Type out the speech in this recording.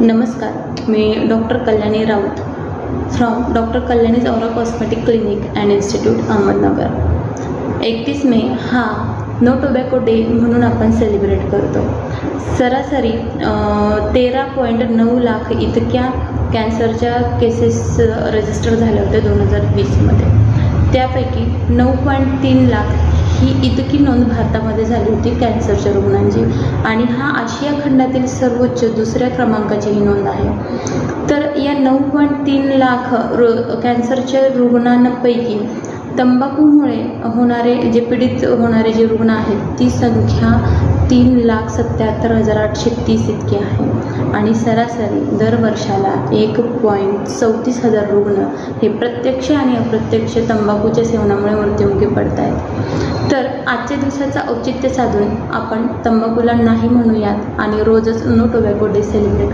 नमस्कार मी doctor Kalyani Raut from doctor Kalyani Aura cosmetic clinic and institute Ahmednagar. एकतीस May हा no tobacco day म्हणून आपण celebrate करतो. सरासरी तेरा पॉईंट नऊ लाख इतक्या कॅन्सरच्या केसेस रजिस्टर झाल्या होत्या दोन हजार वीसमध्ये. त्यापैकी नऊ पॉईंट तीन लाख ही इतकी नोंद भारतामध्ये झाली होती कॅन्सरच्या रुग्णांची. आणि हा आशिया खंडातील सर्वोच्च दुसऱ्या क्रमांकाची ही नोंद आहे. तर या नऊ पॉईंट तीन लाख रु कॅन्सरच्या रुग्णांपैकी तंबाखूमुळे होणारे जे पीडित होणारे जे रुग्ण आहेत ती संख्या तीन लाख सत्याहत्तर हजार आठशे तीस इतकी आहे. आणि सरासरी दर वर्षाला एक पॉईंट चौतीस हजार रुग्ण हे प्रत्यक्ष आणि अप्रत्यक्ष तंबाखूच्या सेवनामुळे मृत्यू पडत आहेत तर आजच्या दिवसाचं औचित्य साधून आपण तंबाखूला नाही म्हणूयात आणि रोजच नो टोबॅको डे सेलिब्रेट